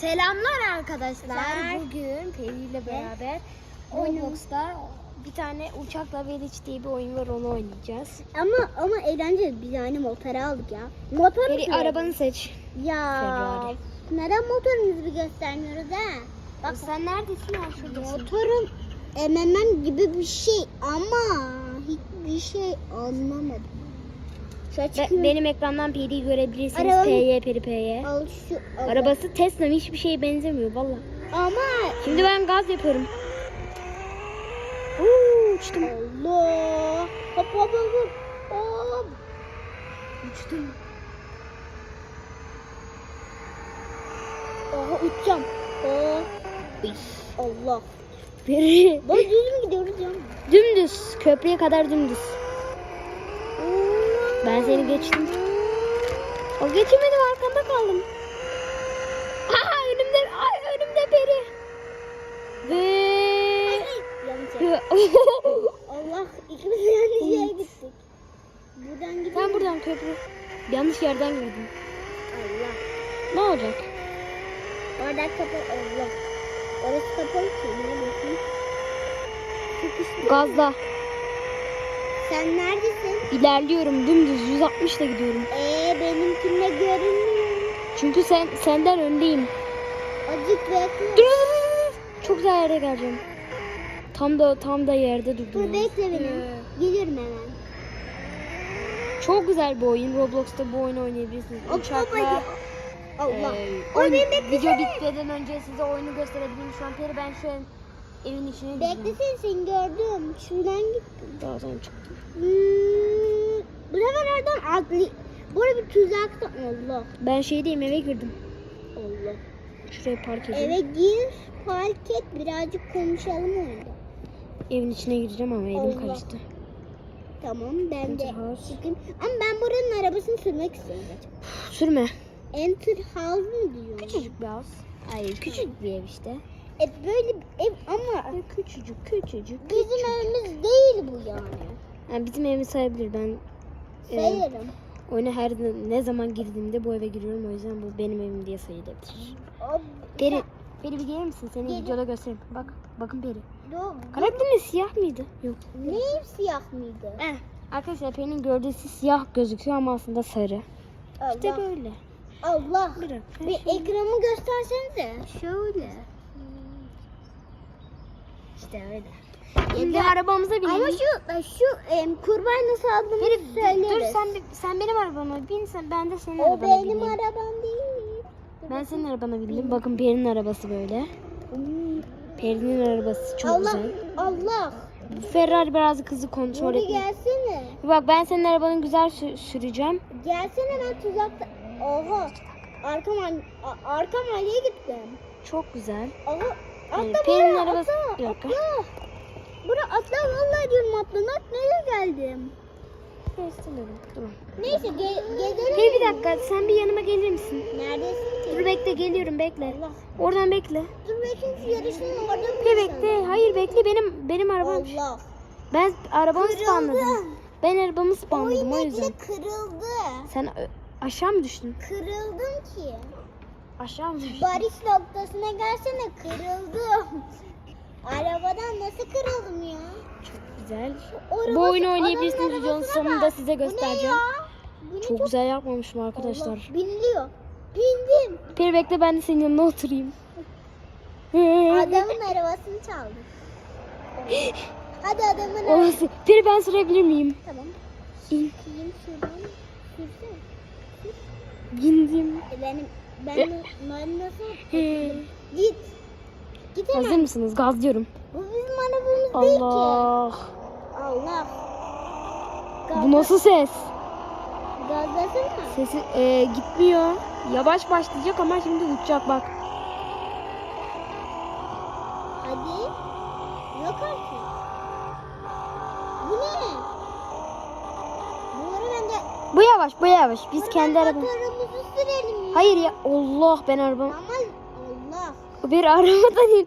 Selamlar arkadaşlar. Bugün Peri ile beraber Roblox'ta bir tane uçakla Village diye bir oyun var onu oynayacağız. Ama ama eğlenceli bir tane motor aldık ya. Motor Peri arabanı seç. Ya Ferrari. neden motorumuzu bir göstermiyoruz ha? Bak sen neredesin ya şuradasın. Motorum MMM gibi bir şey ama hiçbir şey anlamadım. Be- benim ekrandan Peri'yi görebilirsiniz. Arabam- PY Peri PY. Al şu al. Arabası Tesla hiçbir şeye benzemiyor valla. Ama Şimdi ben gaz yapıyorum. Uuu, uçtum. Allah. Hop hop hop hop. Uçtum. Aha uçacağım. Aa. Allah. Peri. Bak düz mü gidiyoruz ya? Dümdüz. Köprüye kadar dümdüz. Ben seni geçtim. O geçemedim arkanda kaldım. Aa önümde ay önümde peri. Ve. Allah ikimiz yanlış yere gittik. Buradan gidelim. Sen buradan köprü. Yanlış yerden girdin. Allah. Ne olacak? Oradan kapalı. Allah. Orası kapalı ki. Ne. Gazla. Sen neredesin? İlerliyorum dümdüz 160 ile gidiyorum. Ee benimkinde görünmüyor. Çünkü sen senden öndeyim. Acık bekle. Dur, dur, dur, dur. Çok güzel yere geleceğim. Tam da tam da yerde durdum. Dur bekle beni. Geliyorum hemen. Çok güzel bir oyun. Roblox'ta bu oyunu oynayabilirsiniz. Uçakla. hadi. Allah. Ee, beklesene. video bitmeden önce size oyunu gösterebilirim. Şu an Peri ben şu an evin içine gireceğim. Beklesene seni gördüm. Şuradan git. Daha sonra çıktım. Hmm, bu sefer oradan atlı. Burada bir tuzakta. Allah. Ben şeydeyim eve girdim. Allah. Şuraya park edeyim. Eve gir, park et, birazcık konuşalım orada. Evin içine gireceğim ama elim Allah. karıştı. Tamam ben de Enter house. çıkayım. Ama ben buranın arabasını sürmek istiyorum. Sürme. Enter house mu diyor? Küçücük bir house. Hayır küçük bir ev işte. E böyle bir ev ama Küçücük küçücük. bizim evimiz değil bu yani. Yani bizim evimiz sayabilir. Ben e, Sayarım. oyuna her ne zaman girdiğimde bu eve giriyorum. O yüzden bu benim evim diye sayılabilir. O- Peri, Peri bir gelir misin? Seni Gelirim. videoda göstereyim. Bak, bakın Peri. Dur, Karakterin siyah mıydı? Yok. Neyim siyah mıydı? Eh. Arkadaşlar Peri'nin gövdesi siyah gözüküyor ama aslında sarı. İşte Allah. böyle. Allah. Bırak. Bir ekranımı göstersenize. Şöyle. İşte öyle. Şimdi arabamıza binelim. Ama şu şu em, kurbağa nasıl aldığımı Peri, söyleriz. dur sen sen benim arabama bin sen ben de senin O arabana benim bineyim. arabam değil. Ben senin arabana bindim. Bakın Peri'nin arabası böyle. Hmm. Peri'nin arabası çok Allah güzel. Allah. Ferrari birazcık hızlı kontrol etmiyor. gelsene. Bak ben senin arabanı güzel sü- süreceğim. Gelsene ben tuzakta. Oha. Arka mahall a- arka mahalleye gittim. Çok güzel. Aha. Atla buraya arabası- atla. Dakika. Atla. Bura atla vallahi diyorum atla. Bak nereye geldim. İstemiyorum. Durun. Neyse ge- gezelim. Peri bir dakika sen bir yanıma gelir misin? Neredesin Dur bekle geliyorum bekle. Allah. Oradan bekle. Dur bekle yarışın orada mı? Peri bekle. Hayır bekle benim benim arabam. Allah. Ben arabamı Kırıldı. spawnladım. Ben arabamı spawnladım o Oyun yüzden. kırıldı. Sen aşağı mı düştün? Kırıldım ki. Aşağı mı? Barış noktasına gelsene kırıldım. Arabadan nasıl kırıldım ya? Güzel. O Bu oyunu oynayabilirsiniz. Videonun sonunda size Bu ne göstereceğim. ya? Bu ne Çok güzel yapmamışım arkadaşlar. Allah, biniliyor. Bindim. Peri bekle ben de senin yanına oturayım. Adamın arabasını çaldım. Hadi adamın arabasını. Orası. Peri ben sürebilir miyim? Tamam. İn. Kim şuradan? Sürsene. Bindim. E benim ben, E- de- ben nasıl? Git. Git hemen. Hazır mısınız? Gazlıyorum. Bu bizim arabamız değil ki. Allah. Allah. Bu nasıl ses? Gazlasana. Sesi e, gitmiyor. Yavaş başlayacak ama şimdi uçacak bak. Hadi. Yok artık. Bu ne? Bunları bence... Bu yavaş, bu yavaş. Biz Bunları kendi arabamız. Motorumuzu sürelim ya. Hayır ya. Allah ben arabam. Allah. Beri arabada değil.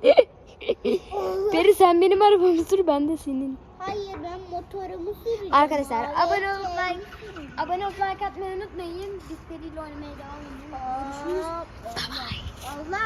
Allah. Beri sen benim arabamı sür ben de senin. Hayır ben motorumu süreceğim. Arkadaşlar Alet abone olup like abone olup like atmayı unutmayın. Biz seriyle oynamaya devam ediyoruz. Görüşürüz. Allah. Allah.